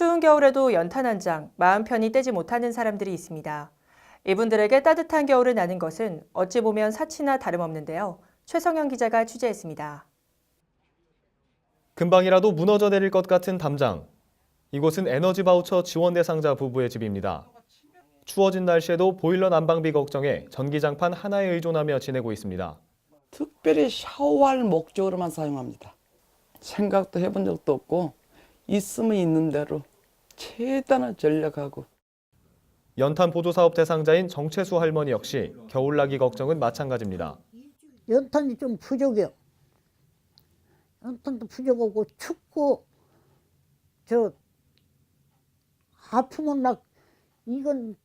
추운 겨울에도 연탄 한 장, 마음 편히 떼지 못하는 사람들이 있습니다. 이분들에게 따뜻한 겨울을 나는 것은 어찌 보면 사치나 다름없는데요. 최성영 기자가 취재했습니다. 금방이라도 무너져 내릴 것 같은 담장. 이곳은 에너지 바우처 지원 대상자 부부의 집입니다. 추워진 날씨에도 보일러 난방비 걱정에 전기장판 하나에 의존하며 지내고 있습니다. 특별히 샤워할 목적으로만 사용합니다. 생각도 해본 적도 없고 있으면 있는 대로 최대한 전략하고 연탄 보조 사업 대상자인 정채수 할머니 역시 겨울나기 걱정은 마찬가지입니다. 연탄이 좀 부족해요. 연탄도 부족하고 춥고 저 아프면 막 이건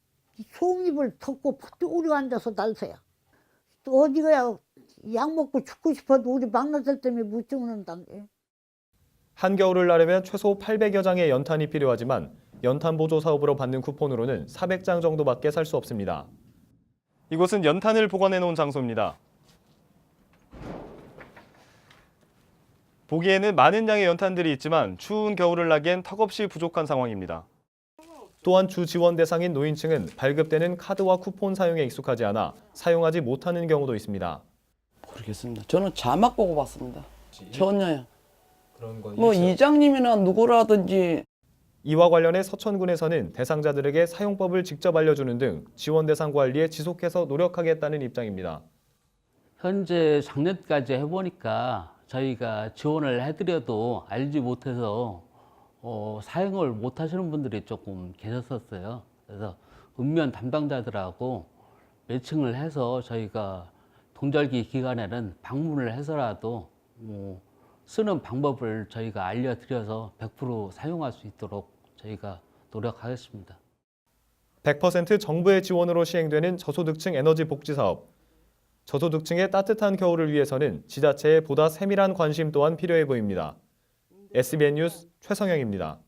송입을 덮고 우리 앉아서 날새야. 또 어디 가야 약 먹고 죽고 싶어도 우리 막내들 때문에 못 죽는다는 한겨울을 나려면 최소 800여 장의 연탄이 필요하지만 연탄 보조 사업으로 받는 쿠폰으로는 400장 정도밖에 살 수 없습니다. 이곳은 연탄을 보관해 놓은 장소입니다. 보기에는 많은 양의 연탄들이 있지만 추운 겨울을 나기엔 턱없이 부족한 상황입니다. 또한 주 지원 대상인 노인층은 발급되는 카드와 쿠폰 사용에 익숙하지 않아 사용하지 못하는 경우도 있습니다. 모르겠습니다. 저는 자막 보고 봤습니다. 전혀요. 그런 건뭐 이장님이나 누구라든지 이와 관련해 서천군에서는 대상자들에게 사용법을 직접 알려주는 등 지원 대상 관리에 지속해서 노력하겠다는 입장입니다. 현재 작년까지 해보니까 저희가 지원을 해드려도 알지 못해서 어, 사용을 못 하시는 분들이 조금 계셨었어요. 그래서 읍면 담당자들하고 매칭을 해서 저희가 동절기 기간에는 방문을 해서라도 뭐 쓰는 방법을 저희가 알려드려서 100% 사용할 수 있도록 저희가 노력하겠습니다. 100% 정부의 지원으로 시행되는 저소득층 에너지 복지 사업. 저소득층의 따뜻한 겨울을 위해서는 지자체의 보다 세밀한 관심 또한 필요해 보입니다. SBN 뉴스 최성영입니다.